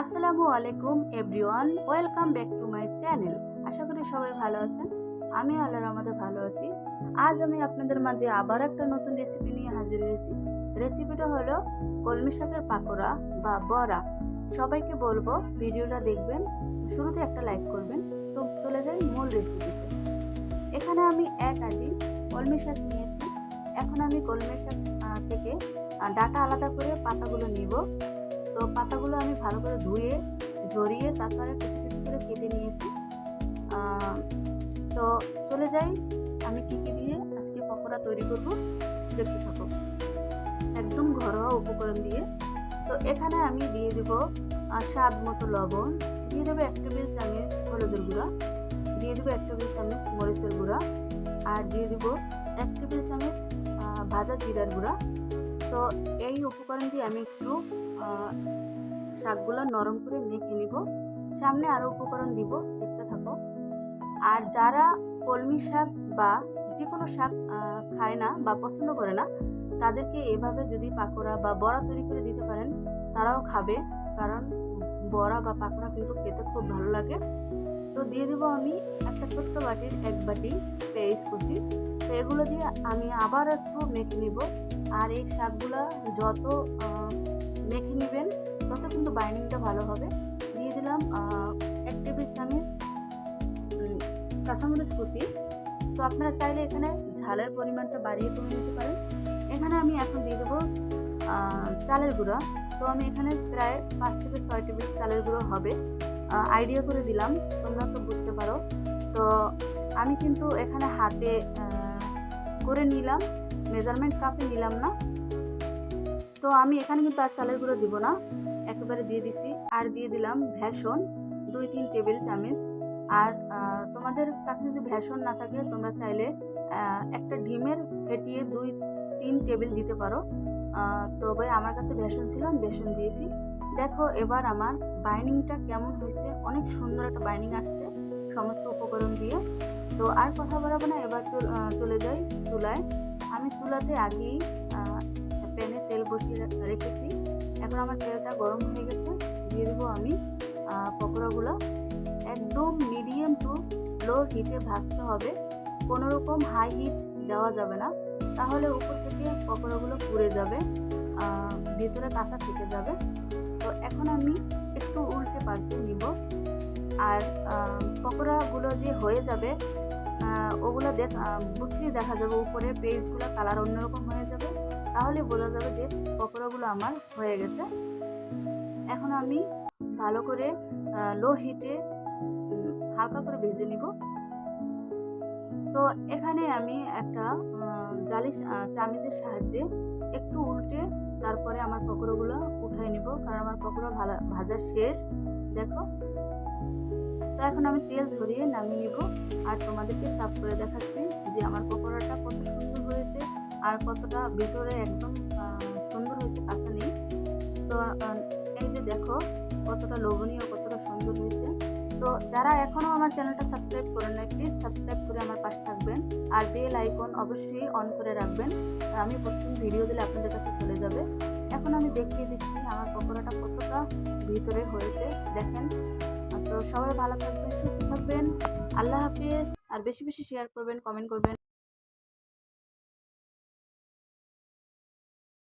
আসসালামু আলাইকুম, everyone. Welcome back to my channel. আশা করি সবাই ভালো আছেন। আমি আল্লাহর আমাদের ভালো আছি। আজ আমি আপনাদের মাঝে আবার একটা নতুন রেসিপি নিয়ে হাজির হয়েছি। রেসিপিটা হলো কলমি শাকের পাকোড়া বা বড়া। সবাইকে বলব ভিডিওটা দেখবেন, শুরুতে একটা লাইক করবেন, তো চলে যাই মূল রেসিপিতে এখানে আমি এক আটি কলমি শাক নিয়েছি। এখন আমি কলমি শাক থেকে ডাটা আলাদা করে পাতাগুলো নিব। তো পাতাগুলো আমি ভালো করে ধুয়ে, ঝরিয়ে তারপরে কিছু কিছু করে কেটে নিয়েছি। তো চলে যাই। আমি কী কী দিয়ে আজকে পকোড়া তৈরি করব দেখতে থাকো। একদম ঘরোয়া উপকরণ দিয়ে। তো এখানে আমি দিয়ে দেবো স্বাদ মতো লবণ। দিয়ে দেবো এক টেবিল চামচ হলুদের গুঁড়া। দিয়ে দেবো এক টেবিল চামচ মরিচের গুঁড়া। আর দিয়ে দেবো এক টেবিল চামচ ভাজা জিরার গুঁড়া। তো এই উপকরণ দিয়ে আমি একটু শাকগুলো নরম করে মেখে নিব। সামনে আরও উপকরণ দিব, দেখতে থাকো। আর যারা কলমি শাক বা যে কোনো শাক খায় না বা পছন্দ করে না, তাদেরকে এভাবে যদি পাকোড়া বা বড়া তৈরি করে দিতে পারেন, তারাও খাবে। কারণ বড়া বা পাকোড়া কিন্তু খেতে খুব ভালো লাগে। তো দিয়ে দেবো আমি একটা ছোট্ট বাটির এক বাটি পেঁয়াজ কুচি। তো এগুলো দিয়ে আমি আবার একটু মেখে নিব। আর এই শাকগুলো যত মেখে নেবেন, তত কিন্তু বাইন্ডিংটা ভালো হবে। দিয়ে দিলাম এক টেবিল চামচ কাঁচামরিচ কুচি। তো আপনারা চাইলে এখানে ঝালের পরিমাণটা বাড়িয়ে কমে নিতে পারেন। এখানে আমি এখন দিয়ে দেবো চালের গুঁড়া। তো আমি এখানে প্রায় পাঁচ থেকে ছয় টেবিল চালের গুঁড়ো হবে। আইডিয়া করে দিলাম, তোমরা তো বুঝতে পারো। তো আমি কিন্তু এখানে হাতে করে নিলাম মেজারমেন্ট কাপে নিলাম না। তো আমি এখানে কিন্তু আর চালের গুঁড়ো দিব না, একেবারে দিয়ে দিছি। আর দিয়ে দিলাম ভেষণ, দুই তিন টেবিল চামচ। আর তোমাদের কাছে যদি ভেষণ না থাকে, তোমরা চাইলে একটা ডিমের ফেটিয়ে দুই তিন টেবিল দিতে পারো। তবে আমার কাছে বেসন ছিল, আমি বেসন দিয়েছি। দেখো, এবার আমার বাইন্ডিংটা কেমন হয়েছে? অনেক সুন্দর একটা বাইন্ডিং আসছে সমস্ত উপকরণ দিয়ে। তো আর কথা বলাবো না, এবার চল- যাই চুলায়। আমি চুলাতে আগেই প্যানে তেল বসিয়ে রেখেছি। এখন আমার তেলটা গরম হয়ে গেছে। দিয়ে দেবো আমি পকোড়াগুলো। একদম মিডিয়াম টু লো হিটে ভাজতে হবে। কোনো রকম হাই হিট দেওয়া যাবে না। তাহলে উপর থেকে পকোড়াগুলো পুড়ে যাবে ভিতরে কাঁচা থেকে যাবে। তো এখন আমি একটু উল্টে পাল্টে নিব। আর পকোড়াগুলো যে হয়ে যাবে ওগুলো দেখ আহ, দেখা যাবে উপরে পেজগুলো কালার অন্যরকম হয়ে যাবে। তাহলে বোঝা যাবে যে পকোড়াগুলো আমার হয়ে গেছে। এখন আমি ভালো করে লো হিটে হালকা করে ভেজে নিব। তো এখানে আমি একটা জালি আহ, চামিচের সাহায্যে একটু উল্টে তারপরে আমার পকোড়াগুলো উঠাই নিব কারণ আমার পকোড়া ভাজা শেষ দেখো। তো এখন আমি তেল ঝরিয়ে নামিয়ে নিব আর তোমাদেরকে সাফ করে দেখাচ্ছি যে আমার পকোড়াটা কত সুন্দর হয়েছে আর কতটা ভিতরে একদম সুন্দর হয়েছে কাঁচা নেই। তো এই যে দেখো কতটা লোভনীয় কতটা সুন্দর হয়েছে। তো যারা এখনও আমার চ্যানেলটা সাবস্ক্রাইব করেন নাই প্লিজ সাবস্ক্রাইব করে আমার পাশে থাকবেন। আর বেল আইকন অবশ্যই অন করে রাখবেন। আমি প্রথম ভিডিও দিলে আপনাদের কাছে চলে যাবে। এখন আমি দেখিয়ে দিচ্ছি আমার পকোড়াটা কতটা ভিতরে হয়েছে। দেখেন। তো সবাই ভালো থাকবেন, সুস্থ থাকবেন। আল্লাহ হাফিজ। আর বেশি বেশি শেয়ার করবেন কমেন্ট করবেন।